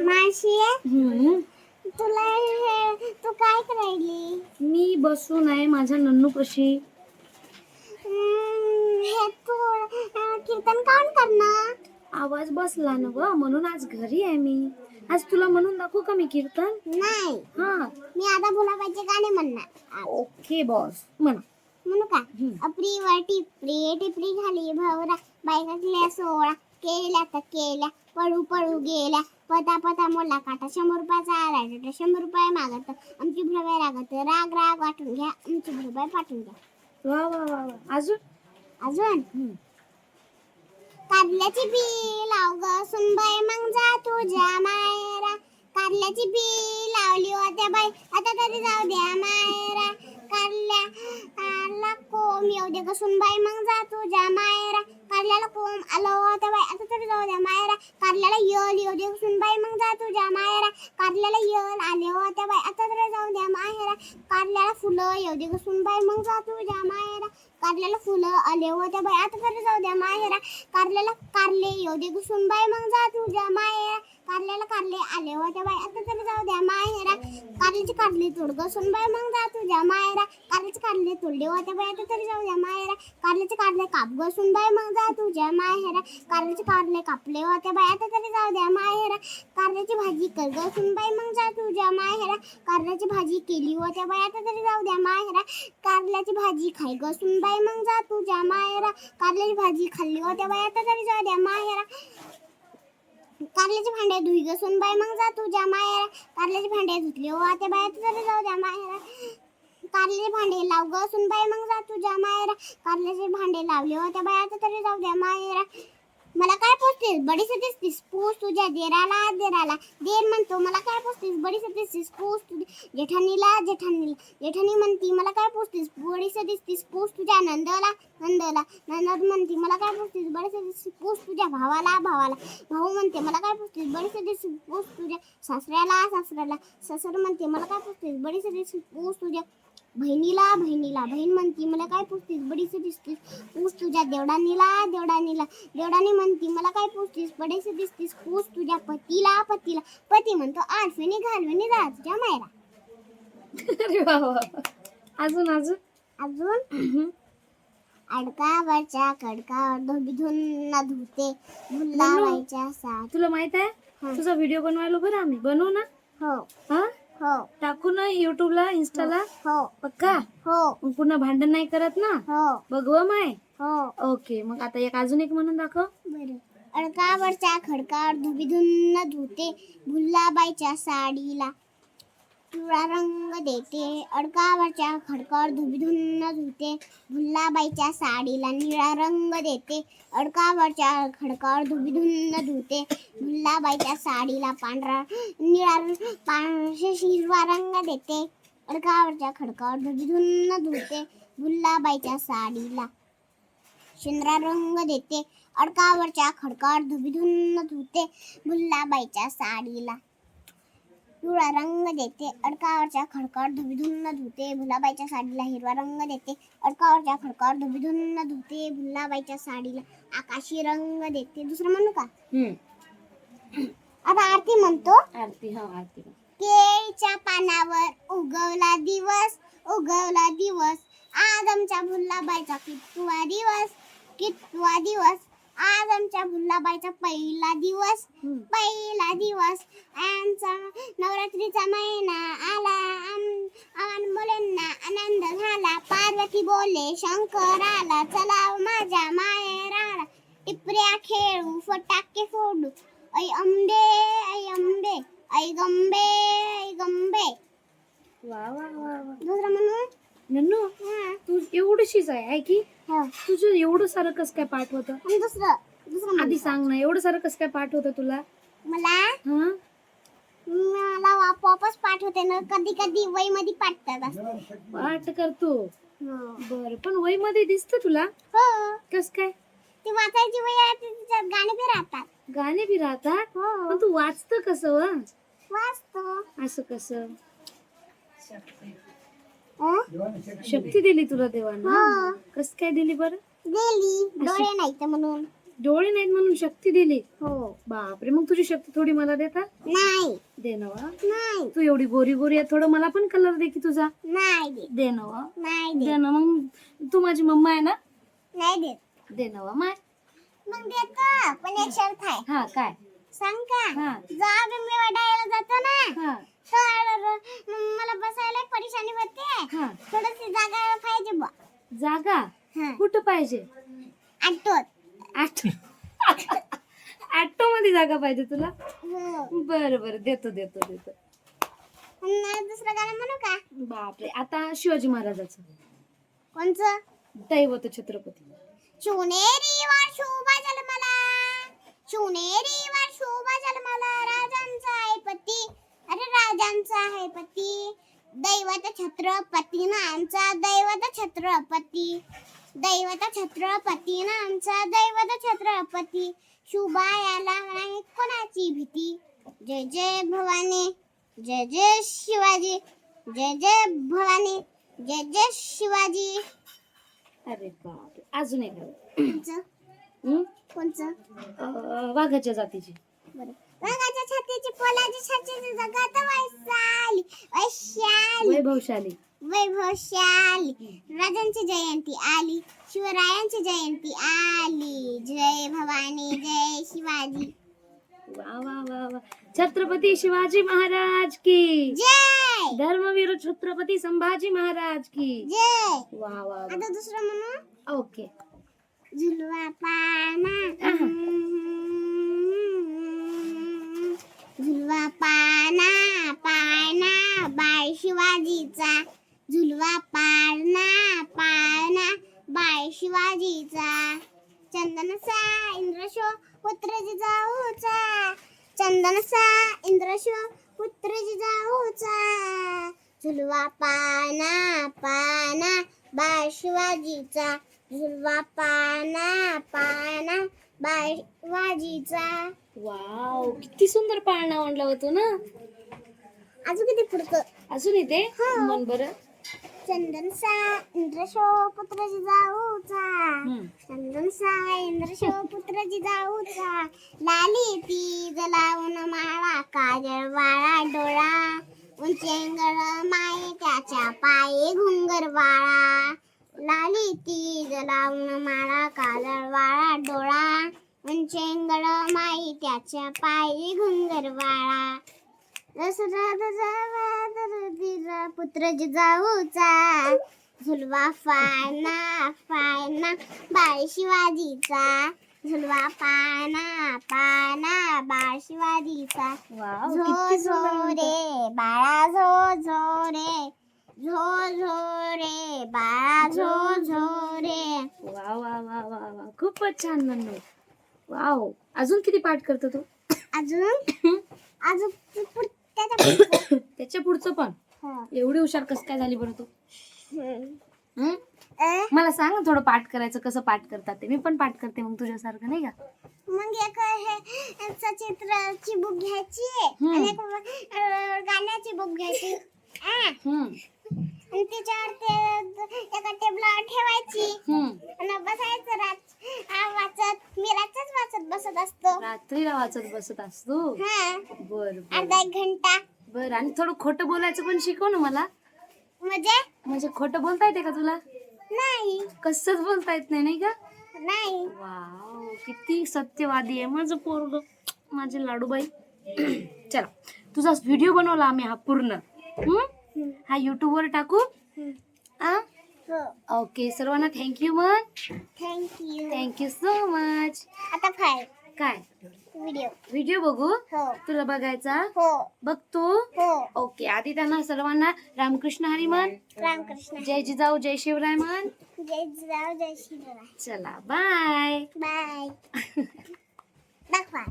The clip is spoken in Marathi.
माशी हम्म. तुला हे- तू काय करायली? मी बसून आहे माझ्या नन्नू कशी हम्म, हे तू अं, कीर्तन काऊन करणार? आवाज बसला ना ग म्हणून आज घरी आहे मी. आज तुला म्हणून दाखवू का मी कीर्तन? नाही. हा. मी आता गुलाबाचे गाणे म्हणणार. Okay boss. म्हणा. म्हणू का? हम्म. अप्री वर टिपरी टिपरी झाली भवरा बायकातल्या सोळा. केल्या तर केल्या पळू पळू गेल्या. पता पता मोडला काटा शंभर रुपयाचा आला डेटा शंभर रुपये मागत. आमची भरपाई रागत राग राग वाटून घ्या आमची भरपाई पाठवून घ्या वा वा वा वा. अजून? अजून. कारल्याची बी लाव ग सुनबाई मग जा तुझ्या मायरा. कारल्याची बी लावली होत्या बाई आता तरी जाऊ द्या मायरा. कारल्या कारला कोंब येऊ दे ग सुनबाई मग जा तुझ्या मायरा. कारल्याला कोम आलं होत्या बाई. आता तरी जाऊ द्या मायरा. कारल्याला यल येऊ दे सुन सुनबाई मग जा तुझ्या मायरा. कारल्याला यल आले होत्या बाई. आता तरी जाऊ द्या मायरा. कारल्याला फुलं येऊ दे सुन सुनबाई मग जा तुझ्या मायरा. कारल्याला फुलं आले होत्या बाई. आता तरी जाऊ द्या माहेरा कारल्याला कारले येऊ दे सुन बाई मग जा तुझ्या माहेरा कारल्याला कारले आले होते बाई. आता तरी जाऊ द्या. माहेरा कारल्याची कारली तोड घसून बाई मग जा तुझ्या माहेरा कारल्याची कारली तोडले होते बाई. आता तरी जाऊ द्या. माहेरा कारल्याचे कारले काप घसून बाई मग जा तुझ्या माहेरा कारल्याची कारले कापले होते बाई. आता तरी जाऊ द्या. माहेरा कारल्याची भाजी कर घसून बाई मग जा तुझ्या माहेरा कारल्याची भाजी केली होते बाई. आता तरी जाऊ द्या. माहेरा कारल्याची भाजी खाई घसून बाई मग जा तुझ्या माहेरा कारल्याची भाजी खाल्ली होते बाई. आता तरी जाऊ द्या. माहेरा कारल्याचे भांडे धुई घसून बाई मग जा तुझ्या माहेरा कारल्याचे भांडे धुतले हो आता बाई आता तरी जाऊ द्या माहेरा कारल्याचे भांडे लाव घसून बाई मग जा तुझ्या माहेरा कारल्याचे भांडे लावले हो त्या आता तरी जाऊ द्या माहेरा मला काय पोचतेस? बडी दिसतीस पोस तुझ्या देराला देराला. देर म्हणतो मला काय पोचतेस? बडी दिसतीस पोस तुझ्या जेठानीला जेठानीला जेठानी म्हणती मला काय पोचतेस? बडी दिसतीस पोस तुझ्या नंदला नंदला. नंद म्हणती मला काय पोचतेस? बडी सतीस पोस तुझ्या भावाला भावाला. भाऊ म्हणते मला काय पोचतेस? बडी सतीस पोस तुझ्या सासऱ्याला सासऱ्याला. सासर म्हणते मला काय पोचतेस? बडी सतीस पूस तुझ्या बहिणीला बहिणीला. बहीण म्हणती मला काय पुसतीस? बडीस दिसतीस. पूस तुझ्या देवडानीला देवडानीला. देवडानी म्हणती मला काय पुसतीस? बडीस दिसतीस. पूस तुझ्या पतीला पतीला. पती म्हणतो आठवेनी घालवेनी जा तुझ्या मायरा. अरे वा वा वा. अजून अजून? अजून? अडकावरच्या कडकावर धोबी धुन धुते भुल्लाबाईच्या साथ. तुला माहीत आहे. तुझा व्हिडिओ बनवायला बरं आम्ही बनवू ना? हो. हा? हो. टाकू ना युट्यूबला इन्स्टाला हो पक्का? हो. मग पुन्हा भांडण नाही करत ना? हो. बघव माय? हो. ओके मग आता एक अजून एक म्हणून दाखव. बरं. अडकावरच्या खडकावर धुबी धुन्न धुते भुल्लाबाईच्या साडीला. पिवळा रंग देते. अडकावरच्या खडकावर धुबीधुन्न धुते. भुल्लाबाईच्या साडीला निळा रंग देते. अडकावरच्या खडकावर धुबीधुन्न धुते. भुल्लाबाईच्या साडीला पांढरा निळा पांढरा हिरवा रंग देते. अडकावरच्या खडकावर धुबी धुते. भुल्लाबाईच्या साडीला शेंद्रा रंग देते. अडकावरच्या खडकावर धुबीधुन्न धुते. भुल्लाबाईच्या साडीला पिवळा रंग देते. अडकावरच्या खडकावर धुबी धुन्न धुते. भुलाबाईच्या साडीला हिरवा रंग देते. अडकावरच्या खडकावर धुबी धुन्न धुते. भुल्लाबाईच्या साडीला आकाशी रंग देते. दुसरं म्हणू का? आता आरती म्हणतो. आरती हा आरती. केळीच्या पानावर उगवला दिवस उगवला दिवस. आज आमच्या भुल्लाबाईचा कितवा दिवस कितवा दिवस. आज आमच्या भुल्लाबाईचा पहिला दिवस. पहिला दिवस. आमचा नवरात्रीचा महिना आला. आम मुलींना आनंद झाला. पार्वती बोले शंकर आला चला माझ्या माहेराला टिपऱ्या खेळू फटाके फोडू. ऐ अंबे ऐ अंबे ऐ गंबे ऐ गंबे. वा वा वा वा. दुसरं म्हणून नन्नू तू एवढीशीच आहे आहे की? हो. तुझं एवढं सारं कस काय पाठ होतं? आणि दुसरं दुसरं आधी. सांग ना एवढं सारं कस काय पाठ होतं तुला? मला? हा? मला आपोआपच पाठवते ना कधी कधी वयमध्ये पाठतात. पाठ करतो हो. बर पण वयमध्ये दिसत तुला? हो. कस काय? ती वाचायची वय आहे गाणे बी राहतात. गाणे बी राहतात? हो. पण तू वाचत कस व वाचतो. असं कसं? शक्ती दिली तुला देवानं? हो. कस काय दिली बरं? गेली डोळे नाही तर म्हणून. डोळे नाहीत म्हणून शक्ती दिली? हो. बापरे मग तुझी शक्ती थोडी मला देता? नाही. दे. नाही. तू एवढी गोरी गोरी आहे थोडं मला पण कलर दे की तुझा. नाही देत. दे. नाही दे ना मग तू माझी मम्मा आहे ना? नाही देत. दे ना वा माय. मग देतो. पण एक शर्त आहे. हा काय? सांग का? हा. जेव्हा मी वडायला जातो ना हा. तर मला बसायला परेशानी होते. हा. थोडीशी जागा पाहिजे बा जागा? हा. कुठं पाहिजे? आठवत ऍटो ऍटो मध्ये जागा पाहिजे तुला? हो. बरं बरं. देतो देतो देतो. आणि दुसरं गाणं म्हणू का? बापरे. आता शिवाजी महाराजाचं. कोणचं? दैवत छत्रपती. शिवनेरी वर शोभा जन्मला शिवनेरी वर शोभा जन्मला राजांचा आहे पती. अरे राजांचा आहे पती. दैवत छत्रपती ना आमचा दैवत छत्रपती. दैवत छत्रपती ना आमचा दैवत छत्रपती. शुभायाला नाही कोणाची भीती? जय जय भवानी जय जय शिवाजी जय जय भवानी जय जय शिवाजी. अरे बापरे अजून एक. कोणचं? वाघाच्या जातीची. बरं. वाघाच्या छातीची पोलाची छातीची जगात वैशाली वैशाली. वैभवशाली. वैभवशाली. राजांची जयंती आली शिवरायांची जयंती आली. जय भवानी जय शिवाजी. वा वा वा वा. छत्रपती शिवाजी महाराज की. जय. धर्मवीर छत्रपती संभाजी महाराज की. जय. वा वा वा. आता दुसरं म्हणू? ओके. झुलवा पाना. झुलवा पाना पाना बाय शिवाजीचा. झुलवा पाना पाना बाय शिवाजीचा. चंदनसा इंद्रशो पुत्र जिजाऊचा चंदनसा इंद्रशो पुत्र जिजाऊचा झुलवा पाना पाना बाय शिवाजीचा. झुलवा पाना पाना बाय शिवाजीचा. वाव किती सुंदर पाळणा म्हणला होतो ना? अजून किती पुढचं अजून हा. मन बर. चंदनसा इंद्रशो पुत्र जिजाऊचा हम्म. चंदनसा इंद्रशो पुत्र जिजाऊचा लाली ती जलावून माळा काजळ वाळा डोळा. उंचेंगळ माये त्याच्या पाये घुंगर वाळा. लाली ती जलावून माळा काजळ वाळा डोळा. उंचेंगळ माई त्याच्या पायी घुंगर वाळा. दशरथ जावा पुत्र जिजाऊचा. झुलवा फाना फाना बाळ शिवाजीचा. झुलवा पाना पाना बाळ शिवाजीचा. झो झो. रे बाळा झो झो रे. झो झो रे बाळा झो झो रे. वा वा वा वा वा खूपच छान म्हणलो. वाव. अजून किती पाठ करतो तू? अजून? अजून ते पुढ- त्याच्या पुढचं. त्याच्या पुढचं पण? हा. एवढी हुशार कसं काय झाली बरं तू? हम्म. हं? अ, मला सांग ना थोडं पाठ करायचं कसं पाठ करतात ते. मी पण पाठ करते मग तुझ्यासारखं नाही का? मग एक हे सचित्राची बुक घ्यायची हम्म. आणि एक अ, गाण्याची बुक घ्यायची. आ, हम्म आणि त्याच्यावर ते एका टेबलावर ठेवायची. हम्म आणि बसायचं रात आ, वाचत. मी रातच वाचत बसत असतो. रात्रीला वाचत बसत असतो? हा. बर बर. अर्धा एक घंटा. बर आणि थोडं खोटं बोलायचं पण शिकव ना मला. म्हणजे? म्हणजे खोटं बोलता येते का तुला? नाही. कसंच बोलता येत नाही नाही का? नाही. वाव किती सत्यवादी आहे माझं पोरग. माझे लाडूबाई. चला तुझा व्हिडिओ बनवला आम्ही हा पूर्ण. हम्म? हम्म. हा युट्यूब वर टाकू. हम्म. आ? हो ओके सर्वांना थँक्यू मग thank you thank you so much आता फाय काय? व्हिडिओ व्हिडिओ बघू? हो. तुला बघायचा? हो. बघतो? हो. ओके आधी त्यांना सर्वांना रामकृष्ण हरी म्हण. रामकृष्ण जय जिजाऊ जय शिवराय म्हण. जय जिजाऊ जय श्रीराम चला बाय बाय दाखवा